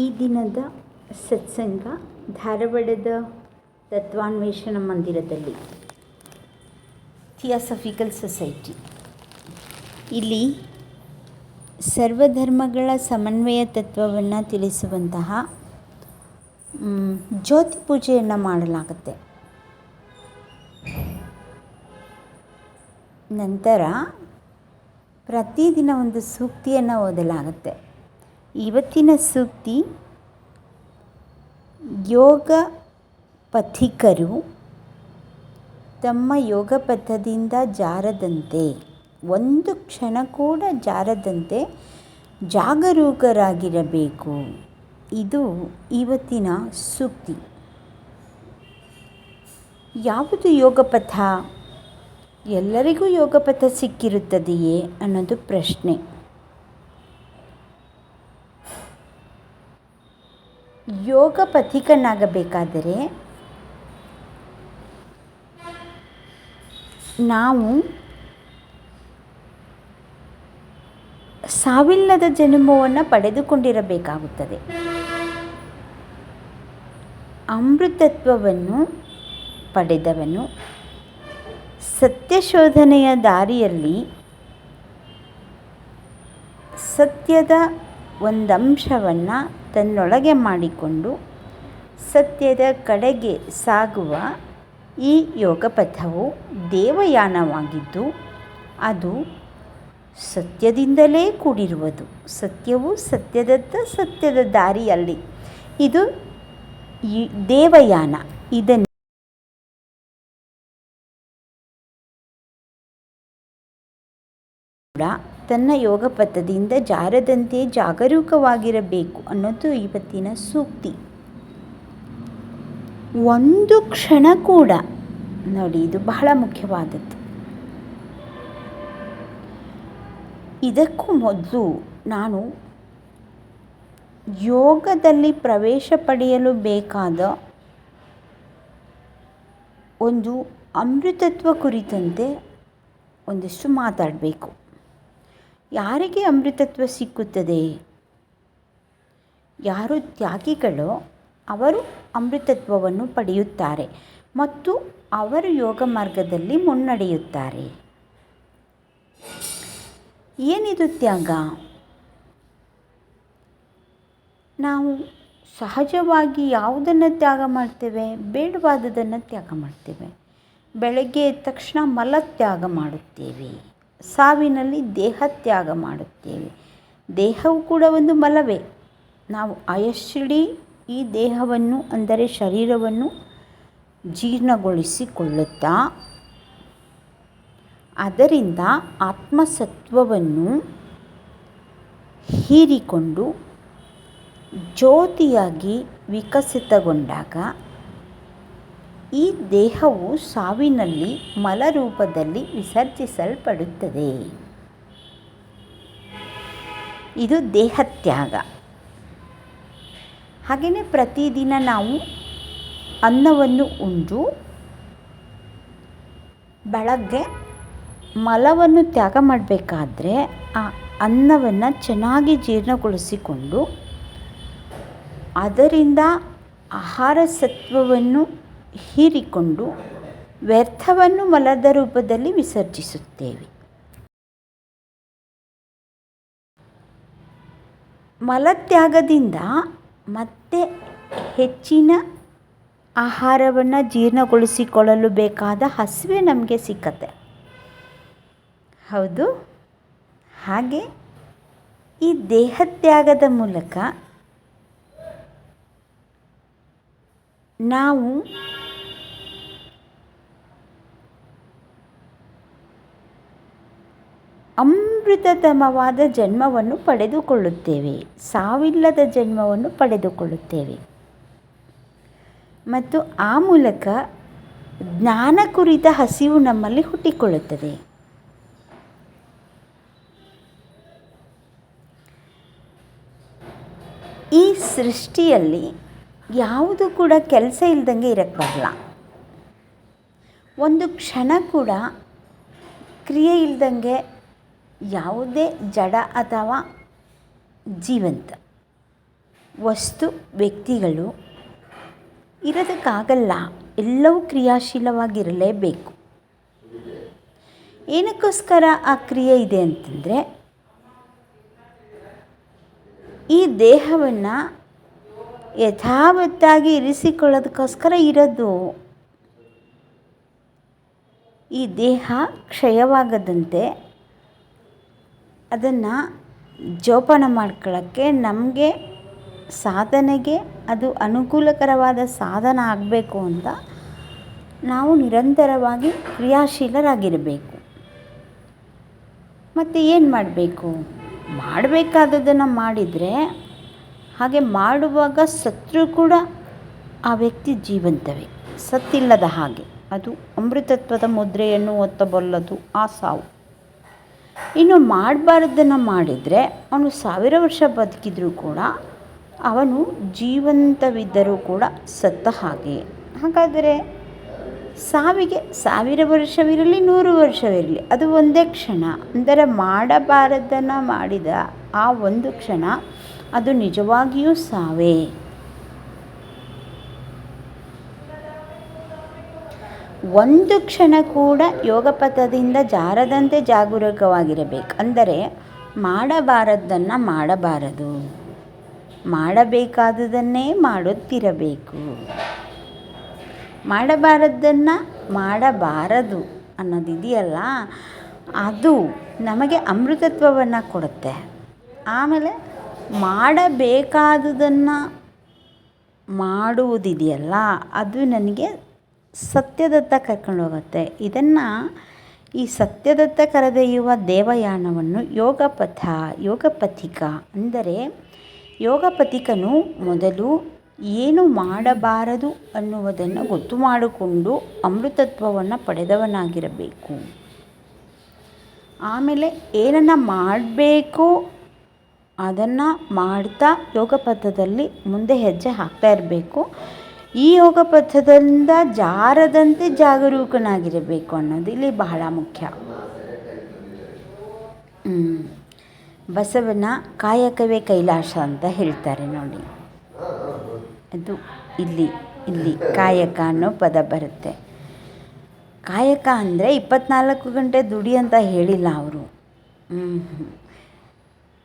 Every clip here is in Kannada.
ಈ ದಿನದ ಸತ್ಸಂಗ ಧಾರವಾಡದ ತತ್ವಾನ್ವೇಷಣ ಮಂದಿರದಲ್ಲಿ, ಥಿಯಾಸಫಿಕಲ್ ಸೊಸೈಟಿ. ಇಲ್ಲಿ ಸರ್ವಧರ್ಮಗಳ ಸಮನ್ವಯ ತತ್ವವನ್ನು ತಿಳಿಸುವಂತಹ ಜ್ಯೋತಿ ಪೂಜೆಯನ್ನು ಮಾಡಲಾಗುತ್ತೆ. ನಂತರ ಪ್ರತಿದಿನ ಒಂದು ಸೂಕ್ತಿಯನ್ನು ಓದಲಾಗುತ್ತೆ. ಇವತ್ತಿನ ಸೂಕ್ತಿ ಯೋಗ ಪಥಿಕರು ತಮ್ಮ ಯೋಗ ಪಥದಿಂದ ಜಾರದಂತೆ, ಒಂದು ಕ್ಷಣ ಕೂಡ ಜಾರದಂತೆ ಜಾಗರೂಕರಾಗಿರಬೇಕು. ಇದು ಇವತ್ತಿನ ಸೂಕ್ತಿ ಯಾವುದು ಯೋಗ ಪಥ ಎಲ್ಲರಿಗೂ ಯೋಗ ಪಥ ಸಿಕ್ಕಿರುತ್ತದೆಯೇ ಅನ್ನೋದು ಪ್ರಶ್ನೆ. ಯೋಗ ಪಥಿಕನಾಗಬೇಕಾದರೆ ನಾವು ಸಾವಿಲ್ಲದ ಜನ್ಮವನ್ನು ಪಡೆದುಕೊಂಡಿರಬೇಕಾಗುತ್ತದೆ. ಅಮೃತತ್ವವನ್ನು ಪಡೆದವನು ಸತ್ಯಶೋಧನೆಯ ದಾರಿಯಲ್ಲಿ ಸತ್ಯದ ಒಂದಂಶವನ್ನು ತನ್ನೊಳಗೆ ಮಾಡಿಕೊಂಡು ಸತ್ಯದ ಕಡೆಗೆ ಸಾಗುವ ಈ ಯೋಗಪಥವು ದೇವಯಾನವಾಗಿದ್ದು ಅದು ಸತ್ಯದಿಂದಲೇ ಕೂಡಿರುವುದು. ಸತ್ಯವು ಸತ್ಯದತ್ತ ಸತ್ಯದ ದಾರಿಯಲ್ಲಿ. ಇದು ದೇವಯಾನ. ಇದನ್ನು ಕೂಡ ತನ್ನ ಯೋಗ ಪಥದಿಂದ ಜಾರದಂತೆ ಜಾಗರೂಕವಾಗಿರಬೇಕು ಅನ್ನೋದು ಇವತ್ತಿನ ಸೂಕ್ತಿ. ಒಂದು ಕ್ಷಣ ಕೂಡ, ನೋಡಿ ಇದು ಬಹಳ ಮುಖ್ಯವಾದದ್ದು. ಇದಕ್ಕೂ ಮೊದಲು ನಾನು ಯೋಗದಲ್ಲಿ ಪ್ರವೇಶ ಪಡೆಯಲು ಬೇಕಾದ ಒಂದು ಅಮೃತತ್ವ ಕುರಿತಂತೆ ಒಂದಿಷ್ಟು ಮಾತಾಡಬೇಕು. ಯಾರಿಗೆ ಅಮೃತತ್ವ ಸಿಕ್ಕುತ್ತದೆ? ಯಾರು ತ್ಯಾಗಿಗಳೋ ಅವರು ಅಮೃತತ್ವವನ್ನು ಪಡೆಯುತ್ತಾರೆ ಮತ್ತು ಅವರು ಯೋಗ ಮಾರ್ಗದಲ್ಲಿ ಮುನ್ನಡೆಯುತ್ತಾರೆ. ಏನಿದು ತ್ಯಾಗ? ನಾವು ಸಹಜವಾಗಿ ಯಾವುದನ್ನು ತ್ಯಾಗ ಮಾಡ್ತೇವೆ? ಬೇಡವಾದದನ್ನು ತ್ಯಾಗ ಮಾಡ್ತೇವೆ. ಬೆಳಗ್ಗೆ ಎದ್ದ ತಕ್ಷಣ ಮಲ ತ್ಯಾಗ ಮಾಡುತ್ತೇವೆ. ಸಾವಿನಲ್ಲಿ ದೇಹ ತ್ಯಾಗ ಮಾಡುತ್ತೇವೆ. ದೇಹವು ಕೂಡ ಒಂದು ಮಲವೇ ನಾವು ಆಯಶ್ಚಿಡಿ ಈ ದೇಹವನ್ನು, ಅಂದರೆ ಶರೀರವನ್ನು ಜೀರ್ಣಗೊಳಿಸಿಕೊಳ್ಳುತ್ತಾ, ಅದರಿಂದ ಆತ್ಮಸತ್ವವನ್ನು ಹೀರಿಕೊಂಡು ಜ್ಯೋತಿಯಾಗಿ ವಿಕಸಿತಗೊಂಡಾಗ ಈ ದೇಹವು ಸಾವಿನಲ್ಲಿ ಮಲರೂಪದಲ್ಲಿ ವಿಸರ್ಜಿಸಲ್ಪಡುತ್ತದೆ. ಇದು ದೇಹತ್ಯಾಗ. ಹಾಗೆಯೇ ಪ್ರತಿದಿನ ನಾವು ಅನ್ನವನ್ನು ಉಂಡು, ಬೆಳಗ್ಗೆ ಮಲವನ್ನು ತ್ಯಾಗ ಮಾಡಬೇಕಾದ್ರೆ ಆ ಅನ್ನವನ್ನು ಚೆನ್ನಾಗಿ ಜೀರ್ಣಗೊಳಿಸಿಕೊಂಡು ಅದರಿಂದ ಆಹಾರ ಸತ್ವವನ್ನು ಹೀರಿಕೊಂಡು ವ್ಯರ್ಥವನ್ನು ಮಲದ ರೂಪದಲ್ಲಿ ವಿಸರ್ಜಿಸುತ್ತೇವೆ. ಮಲತ್ಯಾಗದಿಂದ ಮತ್ತೆ ಹೆಚ್ಚಿನ ಆಹಾರವನ್ನು ಜೀರ್ಣಗೊಳಿಸಿಕೊಳ್ಳಲು ಬೇಕಾದ ಹಸಿವೆ ನಮಗೆ ಸಿಕ್ಕತ್ತೆ. ಹೌದು. ಹಾಗೆ ಈ ದೇಹತ್ಯಾಗದ ಮೂಲಕ ನಾವು ಅಮೃತತಮವಾದ ಜನ್ಮವನ್ನು ಪಡೆದುಕೊಳ್ಳುತ್ತೇವೆ. ಸಾವಿಲ್ಲದ ಜನ್ಮವನ್ನು ಪಡೆದುಕೊಳ್ಳುತ್ತೇವೆ. ಮತ್ತು ಆ ಮೂಲಕ ಜ್ಞಾನ ಕುರಿತ ಹಸಿವು ನಮ್ಮಲ್ಲಿ ಹುಟ್ಟಿಕೊಳ್ಳುತ್ತದೆ. ಈ ಸೃಷ್ಟಿಯಲ್ಲಿ ಯಾವುದು ಕೂಡ ಕೆಲಸ ಇಲ್ದಂಗೆ ಇರಕ್ಕೆ ಬರಲ್ಲ. ಒಂದು ಕ್ಷಣ ಕೂಡ ಕ್ರಿಯೆ ಇಲ್ದಂಗೆ ಯಾವುದೇ ಜಡ ಅಥವಾ ಜೀವಂತ ವಸ್ತು ವ್ಯಕ್ತಿಗಳು ಇರೋದಕ್ಕಾಗಲ್ಲ, ಎಲ್ಲವೂ ಕ್ರಿಯಾಶೀಲವಾಗಿರಲೇಬೇಕು. ಏನಕ್ಕೋಸ್ಕರ ಆ ಕ್ರಿಯೆ ಇದೆ ಅಂತಂದರೆ, ಈ ದೇಹವನ್ನು ಯಥಾವತ್ತಾಗಿ ಇರಿಸಿಕೊಳ್ಳೋದಕ್ಕೋಸ್ಕರ ಇರೋದು. ಈ ದೇಹ ಕ್ಷಯವಾಗದಂತೆ ಅದನ್ನು ಜೋಪಾನ ಮಾಡ್ಕೊಳ್ಳೋಕ್ಕೆ ನಮಗೆ ಸಾಧನೆಗೆ ಅದು ಅನುಕೂಲಕರವಾದ ಸಾಧನ ಆಗಬೇಕು ಅಂತ ನಾವು ನಿರಂತರವಾಗಿ ಕ್ರಿಯಾಶೀಲರಾಗಿರಬೇಕು. ಮತ್ತು ಏನು ಮಾಡಬೇಕು? ಮಾಡಬೇಕಾದದನ್ನು ಮಾಡಿದರೆ ಹಾಗೆ ಮಾಡುವಾಗ ಸತ್ರು ಕೂಡ ಆ ವ್ಯಕ್ತಿ ಜೀವಂತವೇ. ಸತ್ತಿಲ್ಲದ ಹಾಗೆ. ಅದು ಅಮೃತತ್ವದ ಮುದ್ರೆಯನ್ನು ಒತ್ತಬಲ್ಲದು. ಆ ಸಾವು. ಇನ್ನು ಮಾಡಬಾರ್ದನ್ನು ಮಾಡಿದರೆ ಅವನು ಸಾವಿರ ವರ್ಷ ಬದುಕಿದರೂ ಕೂಡ ಅವನು ಜೀವಂತವಿದ್ದರೂ ಕೂಡ ಸತ್ತ ಹಾಗೆ. ಹಾಗಾದರೆ ಸಾವಿಗೆ ಸಾವಿರ ವರ್ಷವಿರಲಿ, ನೂರು ವರ್ಷವಿರಲಿ, ಅದು ಒಂದೇ ಕ್ಷಣ. ಅಂದರೆ ಮಾಡಬಾರದನ್ನು ಮಾಡಿದ ಆ ಒಂದು ಕ್ಷಣ ಅದು ನಿಜವಾಗಿಯೂ ಸಾವೇ. ಒಂದು ಕ್ಷಣ ಕೂಡ ಯೋಗ ಪಥದಿಂದ ಜಾರದಂತೆ ಜಾಗರೂಕವಾಗಿರಬೇಕು. ಅಂದರೆ ಮಾಡಬಾರದ್ದನ್ನು ಮಾಡಬಾರದು. ಮಾಡಬೇಕಾದುದನ್ನೇ ಮಾಡುತ್ತಿರಬೇಕು. ಮಾಡಬಾರದ್ದನ್ನು ಮಾಡಬಾರದು ಅನ್ನೋದಿದೆಯಲ್ಲ ಅದು ನಮಗೆ ಅಮೃತತ್ವವನ್ನು ಕೊಡುತ್ತೆ. ಆಮೇಲೆ ಮಾಡಬೇಕಾದುದನ್ನು ಮಾಡುವುದಿದೆಯಲ್ಲ, ಅದು ನನಗೆ ಸತ್ಯದತ್ತ ಕರ್ಕೊಂಡು ಹೋಗುತ್ತೆ. ಇದನ್ನು ಈ ಸತ್ಯದತ್ತ ಕರೆದೊಯ್ಯುವ ದೇವಯಾನವನ್ನು ಯೋಗಪಥ, ಯೋಗಪಥಿಕ ಅಂದರೆ ಯೋಗಪಥಿಕನು ಮೊದಲು ಏನು ಮಾಡಬಾರದು ಅನ್ನುವುದನ್ನು ಗೊತ್ತು ಮಾಡಿಕೊಂಡು ಅಮೃತತ್ವವನ್ನು ಪಡೆದವನಾಗಿರಬೇಕು. ಆಮೇಲೆ ಏನನ್ನು ಮಾಡಬೇಕು ಅದನ್ನು ಮಾಡ್ತಾ ಯೋಗ ಪಥದಲ್ಲಿ ಮುಂದೆ ಹೆಜ್ಜೆ ಹಾಕ್ತಾ ಇರಬೇಕು. ಈ ಯೋಗ ಪಥದಿಂದ ಜಾರದಂತೆ ಜಾಗರೂಕನಾಗಿರಬೇಕು ಅನ್ನೋದು ಇಲ್ಲಿ ಬಹಳ ಮುಖ್ಯ. ಬಸವನ ಕಾಯಕವೇ ಕೈಲಾಸ ಅಂತ ಹೇಳ್ತಾರೆ ನೋಡಿ. ಅದು ಇಲ್ಲಿ ಇಲ್ಲಿ ಕಾಯಕ ಅನ್ನೋ ಪದ ಬರುತ್ತೆ. ಕಾಯಕ ಅಂದರೆ ಇಪ್ಪತ್ನಾಲ್ಕು ಗಂಟೆ ದುಡಿ ಅಂತ ಹೇಳಿಲ್ಲ ಅವರು.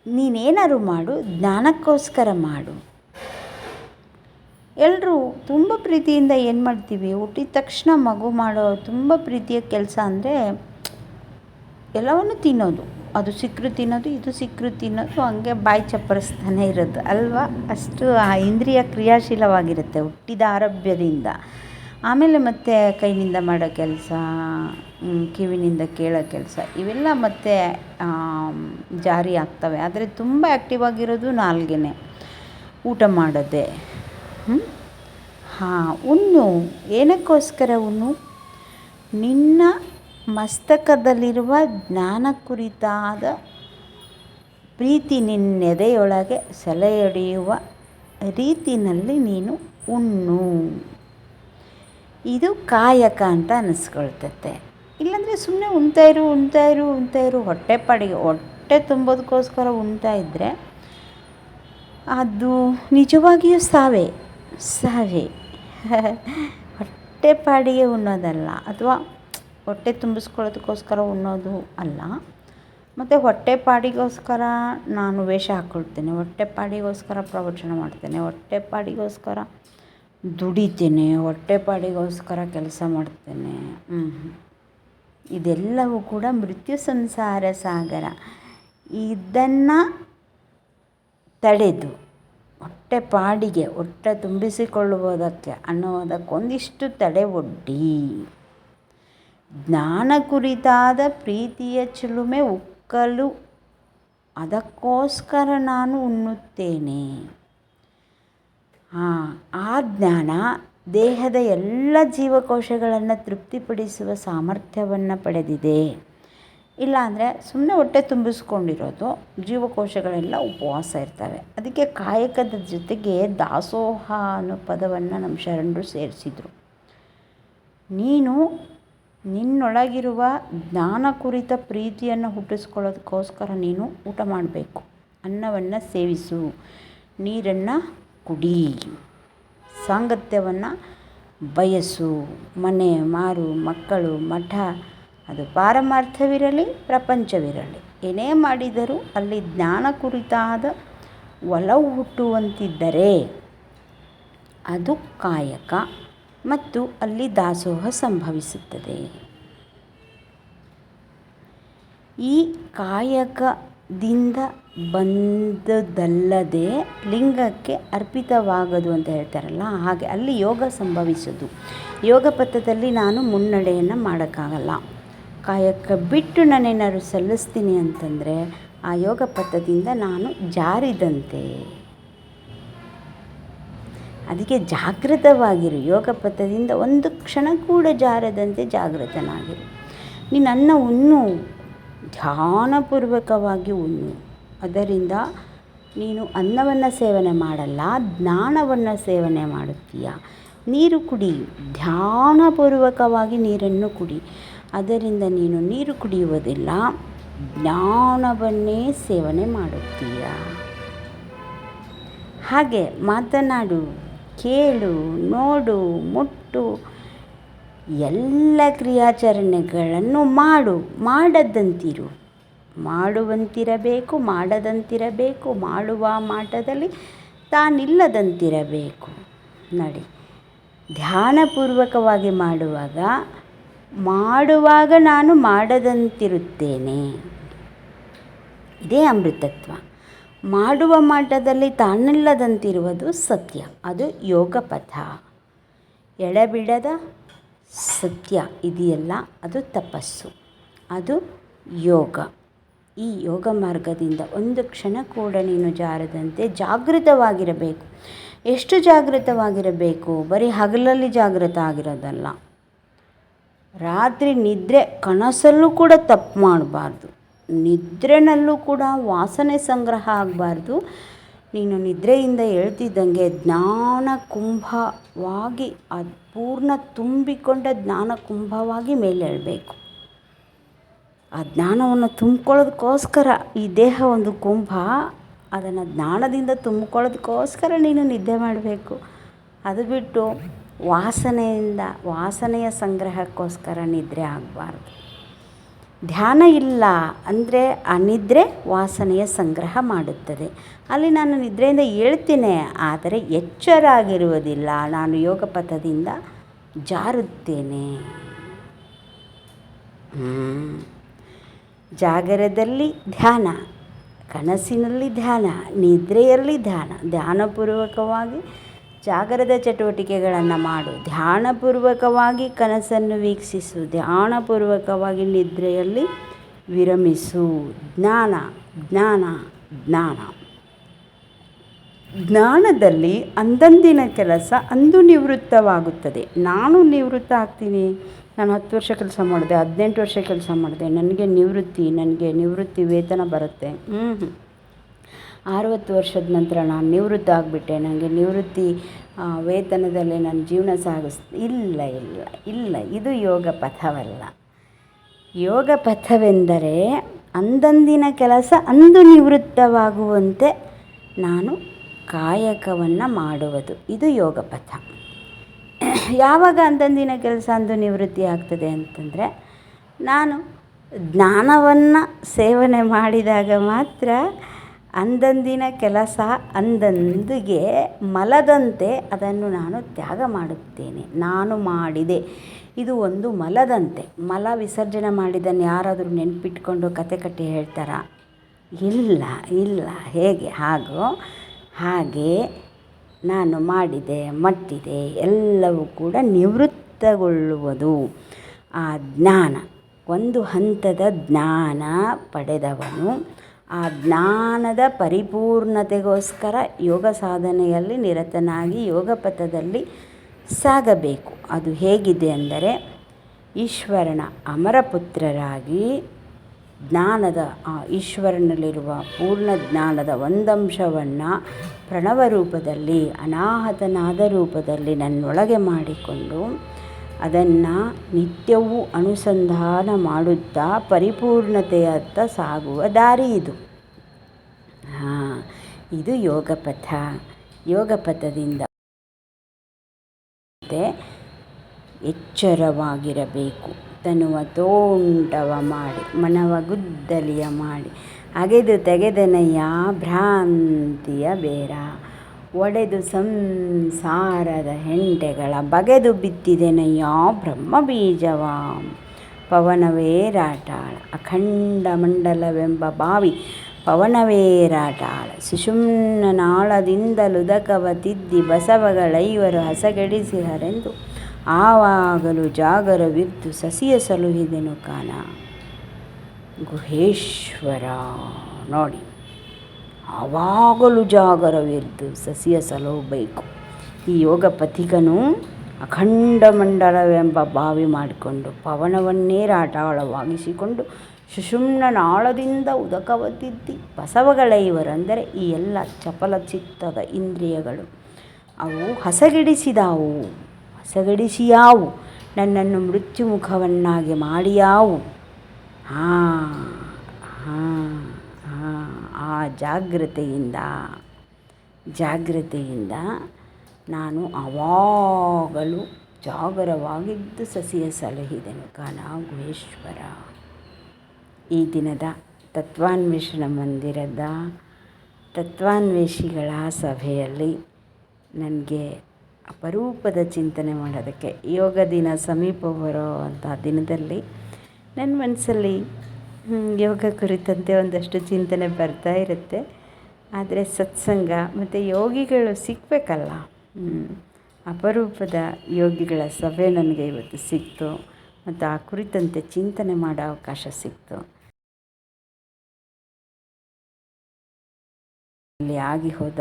ನೀನೇನಾದ್ರು ಮಾಡು, ಜ್ಞಾನಕ್ಕೋಸ್ಕರ ಮಾಡು. ಎಲ್ಲರೂ ತುಂಬ ಪ್ರೀತಿಯಿಂದ ಏನು ಮಾಡ್ತೀವಿ? ಹುಟ್ಟಿದ ತಕ್ಷಣ ಮಗು ಮಾಡೋ ತುಂಬ ಪ್ರೀತಿಯ ಕೆಲಸ ಅಂದರೆ ಎಲ್ಲವನ್ನು ತಿನ್ನೋದು. ಅದು ಸಿಕ್ಕರು ತಿನ್ನೋದು, ಇದು ಸಿಕ್ಕರು ತಿನ್ನೋದು, ಹಂಗೆ ಬಾಯಿ ಚಪ್ಪರಿಸ್ತಾನೆ ಇರೋದು, ಅಲ್ವಾ? ಅಷ್ಟು ಆ ಇಂದ್ರಿಯ ಕ್ರಿಯಾಶೀಲವಾಗಿರುತ್ತೆ ಹುಟ್ಟಿದ ಆರಭ್ಯದಿಂದ ಆಮೇಲೆ ಮತ್ತೆ ಕೈನಿಂದ ಮಾಡೋ ಕೆಲಸ ಕಿವಿನಿಂದ ಕೇಳೋ ಕೆಲಸ, ಇವೆಲ್ಲ ಮತ್ತೆ ಜಾರಿ ಆಗ್ತವೆ. ಆದರೆ ತುಂಬ ಆ್ಯಕ್ಟಿವ್ ಆಗಿರೋದು ನಾಲ್ಗೆನೆ. ಊಟ ಮಾಡೋದೇ. ಹಾಂ, ಉಣ್ಣು. ಏನಕ್ಕೋಸ್ಕರ ಉಣ್ಣು? ನಿನ್ನ ಮಸ್ತಕದಲ್ಲಿರುವ ಜ್ಞಾನ ಕುರಿತಾದ ಪ್ರೀತಿ ನಿನ್ನೆದೆಯೊಳಗೆ ಸೆಲೆಯೊಡೆಯುವ ರೀತಿನಲ್ಲಿ ನೀನು ಉಣ್ಣು. ಇದು ಕಾಯಕ ಅಂತ ಅನಿಸ್ಕೊಳ್ತತೆ. ಇಲ್ಲಾಂದರೆ ಸುಮ್ಮನೆ ಉಣ್ತಾ ಇರು ಉಣ್ತಾ ಇರು ಉಣ್ತಾ ಇರು, ಹೊಟ್ಟೆ ತುಂಬೋದಕ್ಕೋಸ್ಕರ ಉಣ್ತಾ ಇದ್ದರೆ ಅದು ನಿಜವಾಗಿಯೂ ಸಾವೇ. ಸಾವೇ ಹೊಟ್ಟೆ ಪಾಡಿಗೆ ಉಣ್ಣೋದಲ್ಲ, ಅಥವಾ ಹೊಟ್ಟೆ ತುಂಬಿಸ್ಕೊಳ್ಳೋದಕ್ಕೋಸ್ಕರ ಉಣ್ಣೋದು ಅಲ್ಲ, ಮತ್ತು ಹೊಟ್ಟೆ ಪಾಡಿಗೋಸ್ಕರ ನಾನು ವೇಷ ಹಾಕ್ಕೊಳ್ತೇನೆ, ಹೊಟ್ಟೆ ಪಾಡಿಗೋಸ್ಕರ ಪ್ರವಚನ ಮಾಡ್ತೇನೆ, ಹೊಟ್ಟೆ ಪಾಡಿಗೋಸ್ಕರ ದುಡಿತೇನೆ, ಹೊಟ್ಟೆ ಪಾಡಿಗೋಸ್ಕರ ಕೆಲಸ ಮಾಡ್ತೇನೆ. ಇದೆಲ್ಲವೂ ಕೂಡ ಮೃತ್ಯು ಸಂಸಾರ ಸಾಗರ. ಇದನ್ನು ತಡೆದು ಹೊಟ್ಟೆ ಪಾಡಿಗೆ, ಹೊಟ್ಟೆ ತುಂಬಿಸಿಕೊಳ್ಳುವುದಕ್ಕೆ ಅನ್ನುವುದಕ್ಕೊಂದಿಷ್ಟು ತಡೆ ಒಡ್ಡಿ. ಜ್ಞಾನ ಕುರಿತಾದ ಪ್ರೀತಿಯ ಚಿಲುಮೆ ಉಕ್ಕಲು. ಅದಕ್ಕೋಸ್ಕರ ನಾನು ಉಣ್ಣುತ್ತೇನೆ. ಆ ಜ್ಞಾನ ದೇಹದ ಎಲ್ಲ ಜೀವಕೋಶಗಳನ್ನು ತೃಪ್ತಿಪಡಿಸುವ ಸಾಮರ್ಥ್ಯವನ್ನು ಪಡೆದಿದೆ. ಇಲ್ಲಾಂದರೆ ಸುಮ್ಮನೆ ಹೊಟ್ಟೆ ತುಂಬಿಸ್ಕೊಂಡಿರೋದು ಜೀವಕೋಶಗಳೆಲ್ಲ ಉಪವಾಸ ಇರ್ತವೆ. ಅದಕ್ಕೆ ಕಾಯಕದ ಜೊತೆಗೆ ದಾಸೋಹ ಅನ್ನೋ ಪದವನ್ನು ನಮ್ಮ ಶರಣರು ಸೇರಿಸಿದರು. ನೀನು ನಿನ್ನೊಳಗಿರುವ ಜ್ಞಾನ ಕುರಿತ ಪ್ರೀತಿಯನ್ನು ಹುಟ್ಟಿಸ್ಕೊಳ್ಳೋದಕ್ಕೋಸ್ಕರ ನೀನು ಊಟ ಮಾಡಬೇಕು. ಅನ್ನವನ್ನು ಸೇವಿಸು. ನೀರನ್ನು ಕುಡಿ. ಸಾಂಗತ್ಯವನ್ನು ಬಯಸು. ಮನೆ, ಮಾರು, ಮಕ್ಕಳು, ಮಠ ಅದು ಪಾರಮಾರ್ಥವಿರಲಿ, ಪ್ರಪಂಚವಿರಲಿ. ಏನೇ ಮಾಡಿದರೂ ಅಲ್ಲಿ ಜ್ಞಾನ ಕುರಿತಾದ ಒಲವು ಹುಟ್ಟುವಂತಿದ್ದರೆ ಅದು ಕಾಯಕ ಮತ್ತು ಅಲ್ಲಿ ದಾಸೋಹ ಸಂಭವಿಸುತ್ತದೆ. ಈ ಕಾಯಕದಿಂದ ಬಂದದ್ದಲ್ಲದೆ ಲಿಂಗಕ್ಕೆ ಅರ್ಪಿತವಾಗದು ಅಂತ ಹೇಳ್ತಾರಲ್ಲ, ಹಾಗೆ ಅಲ್ಲಿ ಯೋಗ ಸಂಭವಿಸೋದು. ಯೋಗ ಪಥದಲ್ಲಿ ನಾನು ಮುನ್ನಡೆಯನ್ನು ಮಾಡೋಕ್ಕಾಗಲ್ಲ. ಕಾಯಕ ಬಿಟ್ಟು ನಾನೇನಾದ್ರು ಸಲ್ಲಿಸ್ತೀನಿ ಅಂತಂದರೆ ಆ ಯೋಗ ಪಥದಿಂದ ನಾನು ಜಾರಿದಂತೆ. ಅದಕ್ಕೆ ಜಾಗೃತವಾಗಿರು. ಯೋಗ ಪಥದಿಂದ ಒಂದು ಕ್ಷಣ ಕೂಡ ಜಾರದಂತೆ ಜಾಗೃತನಾಗಿರು. ನೀನು ಅನ್ನ ಉಣ್ಣು. ಧ್ಯಾನಪೂರ್ವಕವಾಗಿ ಉಣ್ಣು. ಅದರಿಂದ ನೀನು ಅನ್ನವನ್ನು ಸೇವನೆ ಮಾಡಲ್ಲ, ಜ್ಞಾನವನ್ನು ಸೇವನೆ ಮಾಡುತ್ತೀಯ. ನೀರು ಕುಡಿ. ಧ್ಯಾನಪೂರ್ವಕವಾಗಿ ನೀರನ್ನು ಕುಡಿ. ಅದರಿಂದ ನೀನು ನೀರು ಕುಡಿಯುವುದಿಲ್ಲ. ಜ್ಞಾನವನ್ನೇ ಸೇವನೆ ಮಾಡುತ್ತೀಯ. ಹಾಗೆ ಮಾತನಾಡು, ಕೇಳು, ನೋಡು, ಮುಟ್ಟು, ಎಲ್ಲ ಕ್ರಿಯಾಚರಣೆಗಳನ್ನು ಮಾಡು, ಮಾಡದಂತಿರು. ಮಾಡುವಂತಿರಬೇಕು, ಮಾಡದಂತಿರಬೇಕು, ಮಾಡುವ ಮಾಟದಲ್ಲಿ ತಾನಿಲ್ಲದಂತಿರಬೇಕು. ನಡಿ. ಧ್ಯಾನಪೂರ್ವಕವಾಗಿ ಮಾಡುವಾಗ ಮಾಡುವಾಗ ನಾನು ಮಾಡದಂತಿರುತ್ತೇನೆ. ಇದೇ ಅಮೃತತ್ವ. ಮಾಡುವ ಮಾಟದಲ್ಲಿ ತಾನಿಲ್ಲದಂತಿರುವುದು ಸತ್ಯ. ಅದು ಯೋಗ ಪಥ ಎಳೆಬಿಡದ ಸತ್ಯ ಇದೆಯಲ್ಲ, ಅದು ತಪಸ್ಸು. ಅದು ಯೋಗ. ಈ ಯೋಗ ಮಾರ್ಗದಿಂದ ಒಂದು ಕ್ಷಣ ಕೂಡ ನೀನು ಜಾರದಂತೆ ಜಾಗೃತವಾಗಿರಬೇಕು. ಎಷ್ಟು ಜಾಗೃತವಾಗಿರಬೇಕು? ಬರೀ ಹಗಲಲ್ಲಿ ಜಾಗೃತ ಆಗಿರೋದಲ್ಲ. ರಾತ್ರಿ ನಿದ್ರೆ ಕನಸಲ್ಲೂ ಕೂಡ ತಪ್ಪು ಮಾಡಬಾರ್ದು. ನಿದ್ರೆನಲ್ಲೂ ಕೂಡ ವಾಸನೆ ಸಂಗ್ರಹ ಆಗಬಾರ್ದು. ನೀನು ನಿದ್ರೆಯಿಂದ ಹೇಳ್ತಿದ್ದಂಗೆ ಜ್ಞಾನ ಕುಂಭವಾಗಿ ಅದು ಪೂರ್ಣ ತುಂಬಿಕೊಂಡ ಜ್ಞಾನ ಕುಂಭವಾಗಿ ಮೇಲೇಳಬೇಕು ಆ ಜ್ಞಾನವನ್ನು ತುಂಬ್ಕೊಳ್ಳೋದಕ್ಕೋಸ್ಕರ ಈ ದೇಹ ಒಂದು ಕುಂಭ, ಅದನ್ನು ಜ್ಞಾನದಿಂದ ತುಂಬ್ಕೊಳ್ಳೋದಕ್ಕೋಸ್ಕರ ನೀನು ನಿದ್ದೆ ಮಾಡಬೇಕು. ಅದು ಬಿಟ್ಟು ವಾಸನೆಯಿಂದ ವಾಸನೆಯ ಸಂಗ್ರಹಕ್ಕೋಸ್ಕರ ನಿದ್ರೆ ಆಗಬಾರ್ದು. ಧ್ಯಾನ ಇಲ್ಲ ಅಂದರೆ ಆ ನಿದ್ರೆ ವಾಸನೆಯ ಸಂಗ್ರಹ ಮಾಡುತ್ತದೆ. ಅಲ್ಲಿ ನಾನು ನಿದ್ರೆಯಿಂದ ಹೇಳ್ತೀನಿ ಆದರೆ ಎಚ್ಚರಾಗಿರುವುದಿಲ್ಲ. ನಾನು ಯೋಗ ಪಥದಿಂದ ಜಾರುತ್ತೇನೆ. ಜಾಗರದಲ್ಲಿ ಧ್ಯಾನ ಕನಸಿನಲ್ಲಿ ಧ್ಯಾನ ನಿದ್ರೆಯಲ್ಲಿ ಧ್ಯಾನ ಧ್ಯಾನಪೂರ್ವಕವಾಗಿ ಜಾಗರದ ಚಟುವಟಿಕೆಗಳನ್ನು ಮಾಡು. ಧ್ಯಾನಪೂರ್ವಕವಾಗಿ ಕನಸನ್ನು ವೀಕ್ಷಿಸು. ಧ್ಯಾನಪೂರ್ವಕವಾಗಿ ನಿದ್ರೆಯಲ್ಲಿ ವಿರಮಿಸು. ಜ್ಞಾನ ಜ್ಞಾನ ಜ್ಞಾನ. ಜ್ಞಾನದಲ್ಲಿ ಅಂದಂದಿನ ಕೆಲಸ ಅಂದು ನಿವೃತ್ತವಾಗುತ್ತದೆ. ನಾನು ನಿವೃತ್ತ ಆಗ್ತೀನಿ. ನಾನು ಹತ್ತು ವರ್ಷ ಕೆಲಸ ಮಾಡಿದೆ, ಹದಿನೆಂಟು ವರ್ಷ ಕೆಲಸ ಮಾಡಿದೆ. ನನಗೆ ನಿವೃತ್ತಿ ನನಗೆ ನಿವೃತ್ತಿ ವೇತನ ಬರುತ್ತೆ. ಹ್ಞೂ ಅರವತ್ತು ವರ್ಷದ ನಂತರ ನಾನು ನಿವೃತ್ತ ಆಗಿಬಿಟ್ಟೆ. ನನಗೆ ನಿವೃತ್ತಿ ವೇತನದಲ್ಲಿ ನನ್ನ ಜೀವನ ಸಾಗಿಸ್, ಇಲ್ಲ ಇಲ್ಲ ಇಲ್ಲ, ಇದು ಯೋಗ ಪಥವಲ್ಲ. ಯೋಗ ಪಥವೆಂದರೆ ಅಂದಂದಿನ ಕೆಲಸ ಅಂದು ನಿವೃತ್ತವಾಗುವಂತೆ ನಾನು ಕಾಯಕವನ್ನು ಮಾಡುವುದು. ಇದು ಯೋಗ ಪಥ. ಯಾವಾಗ ಅಂದಂದಿನ ಕೆಲಸ ಅಂದು ನಿವೃತ್ತಿ ಆಗ್ತದೆ ಅಂತಂದರೆ, ನಾನು ಜ್ಞಾನವನ್ನು ಸೇವನೆ ಮಾಡಿದಾಗ ಮಾತ್ರ ಅಂದಂದಿನ ಕೆಲಸ ಅಂದಂದಿಗೆ ಮಲದಂತೆ ಅದನ್ನು ನಾನು ತ್ಯಾಗ ಮಾಡುತ್ತೇನೆ. ನಾನು ಮಾಡಿದೆ. ಇದು ಒಂದು ಮಲದಂತೆ. ಮಲ ವಿಸರ್ಜನೆ ಮಾಡಿದ್ದನ್ನು ಯಾರಾದರೂ ನೆನಪಿಟ್ಕೊಂಡು ಕತೆ ಕಟ್ಟಿ ಹೇಳ್ತಾರಾ? ಇಲ್ಲ ಇಲ್ಲ. ಹೇಗೆ? ಹಾಗೂ? ಹಾಗೆ ನಾನು ಮಾಡಿದೆ, ಮಟ್ಟಿದೆ, ಎಲ್ಲವೂ ಕೂಡ ನಿವೃತ್ತಗೊಳ್ಳುವುದು. ಆ ಜ್ಞಾನ, ಒಂದು ಹಂತದ ಜ್ಞಾನ ಪಡೆದವನು ಆ ಜ್ಞಾನದ ಪರಿಪೂರ್ಣತೆಗೋಸ್ಕರ ಯೋಗ ಸಾಧನೆಯಲ್ಲಿ ನಿರತನಾಗಿ ಯೋಗ ಪಥದಲ್ಲಿ ಸಾಗಬೇಕು. ಅದು ಹೇಗಿದೆ ಅಂದರೆ ಈಶ್ವರನ ಅಮರಪುತ್ರರಾಗಿ ಜ್ಞಾನದ, ಆ ಈಶ್ವರನಲ್ಲಿರುವ ಪೂರ್ಣ ಜ್ಞಾನದ ಒಂದಂಶವನ್ನು ಪ್ರಣವ ರೂಪದಲ್ಲಿ ಅನಾಹತನಾದ ರೂಪದಲ್ಲಿ ನನ್ನೊಳಗೆ ಮಾಡಿಕೊಂಡು ಅದನ್ನು ನಿತ್ಯವೂ ಅನುಸಂಧಾನ ಮಾಡುತ್ತಾ ಪರಿಪೂರ್ಣತೆಯತ್ತ ಸಾಗುವ ದಾರಿ ಇದು. ಹಾಂ, ಇದು ಯೋಗಪಥ. ಯೋಗಪಥದಿಂದ ಯೋಗ ಪಥದಿಂದ ಎಚ್ಚರವಾಗಿರಬೇಕು. ತನುವ ತೋಂಟವ ಮಾಡಿ, ಮನವ ಗುದ್ದಲಿಯ ಮಾಡಿ. ಅಗೆದು ತೆಗೆದನಯ್ಯ ಭ್ರಾಂತಿಯ ಬೇರ. ಒಡೆದು ಸಂಸಾರದ ಹೆಂಟೆಗಳ ಬಗೆದು ಬಿತ್ತಿದೆನಯ್ಯ ಬ್ರಹ್ಮ ಬೀಜವ ಪವನವೇರಾಟಾಳ ಅಖಂಡ ಮಂಡಲವೆಂಬ ಬಾವಿ. ಪವನವೇರಾಟಾಳ ಸುಷುಮ್ನ ನಾಳದಿಂದಲುದಕವ ತಿದ್ದಿ ಬಸವಗಳೈವರು ಹಸಗೆಡಿಸಿಹರೆಂದು ಆವಾಗಲೂ ಜಾಗರವಿದ್ದು ಸಸಿಯ ಸಲುಹಿದೆನು ಕಾನ. ಗುಹೇಶ್ವರ, ನೋಡಿ. ಆವಾಗಲೂ ಜಾಗರವಿದ್ದು ಸಸಿಯ ಸಲಹಬೇಕು ಈ ಯೋಗ ಪಥಿಕನು ಅಖಂಡ ಮಂಡಲವೆಂಬ ಬಾವಿ ಮಾಡಿಕೊಂಡು ಪವನವನ್ನೇ ರಾಟಾಳವಾಗಿಸಿಕೊಂಡು ಸುಷುಮ್ನ ನಾಳದಿಂದ ಉದಕವತ್ತಿದ್ದಿ ಬಸವಗಳೈವರಂದರೆ ಈ ಎಲ್ಲ ಚಪಲ ಚಿತ್ತದ ಇಂದ್ರಿಯಗಳು. ಅವು ಹಸಗಿಡಿಸಿದಾವು, ಹಸಗಿಡಿಸಿಯಾವು, ನನ್ನನ್ನು ಮೃತ್ಯುಮುಖವನ್ನಾಗಿ ಮಾಡಿಯಾವು. ಹಾಂ ಹಾಂ. ಆ ಜಾಗ್ರತೆಯಿಂದ ಜಾಗ್ರತೆಯಿಂದ ನಾನು ಆವಾಗಲೂ ಜಾಗರವಾಗಿದ್ದು ಸಸಿಯ ಸಲಹಿದೆನು ಕಾಣ ಗುಹೇಶ್ವರ ಈ ದಿನದ ತತ್ವಾನ್ವೇಷಣ ಮಂದಿರದ ತತ್ವಾನ್ವೇಷಿಗಳ ಸಭೆಯಲ್ಲಿ ನನಗೆ ಅಪರೂಪದ ಚಿಂತನೆ ಮಾಡೋದಕ್ಕೆ ಯೋಗ ದಿನ ಸಮೀಪ ಬರೋ ಬರೋವಂಥ ದಿನದಲ್ಲಿ ನನ್ನ ಮನಸ್ಸಲ್ಲಿ ಯೋಗ ಕುರಿತಂತೆ ಒಂದಷ್ಟು ಚಿಂತನೆ ಬರ್ತಾ ಇರುತ್ತೆ. ಆದರೆ ಸತ್ಸಂಗ ಮತ್ತು ಯೋಗಿಗಳು ಸಿಗಬೇಕಲ್ಲ. ಅಪರೂಪದ ಯೋಗಿಗಳ ಸಭೆ ನನಗೆ ಇವತ್ತು ಸಿಕ್ತು. ಮತ್ತು ಆ ಕುರಿತಂತೆ ಚಿಂತನೆ ಮಾಡೋ ಅವಕಾಶ ಸಿಕ್ತು. ಅಲ್ಲಿ ಆಗಿ ಹೋದ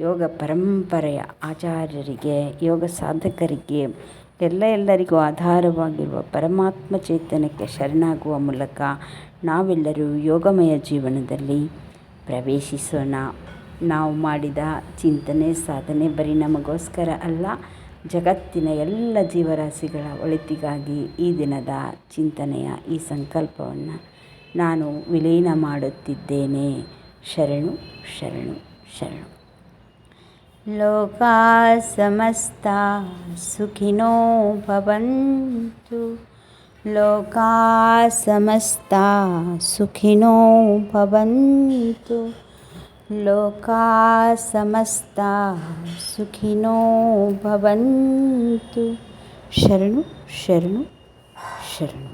ಯೋಗ ಪರಂಪರೆಯ ಆಚಾರ್ಯರಿಗೆ, ಯೋಗ ಸಾಧಕರಿಗೆ ಎಲ್ಲ ಎಲ್ಲರಿಗೂ ಆಧಾರವಾಗಿರುವ ಪರಮಾತ್ಮ ಚೇತನಕ್ಕೆ ಶರಣಾಗುವ ಮೂಲಕ ನಾವೆಲ್ಲರೂ ಯೋಗಮಯ ಜೀವನದಲ್ಲಿ ಪ್ರವೇಶಿಸೋಣ. ನಾವು ಮಾಡಿದ ಚಿಂತನೆ, ಸಾಧನೆ ಬರೀ ನಮಗೋಸ್ಕರ ಅಲ್ಲ, ಜಗತ್ತಿನ ಎಲ್ಲ ಜೀವರಾಶಿಗಳ ಒಳಿತಿಗಾಗಿ ಈ ದಿನದ ಚಿಂತನೆಯ ಈ ಸಂಕಲ್ಪವನ್ನು ನಾನು ವಿಲೀನ ಮಾಡುತ್ತಿದ್ದೇನೆ. ಶರಣು ಶರಣು ಶರಣು. లోకా సమస్త సుఖినో భవంతు. లోకా సమస్త సుఖినో భవంతు. లోకా సమస్త సుఖినో భవంతు. శరణు శరణు శరణు.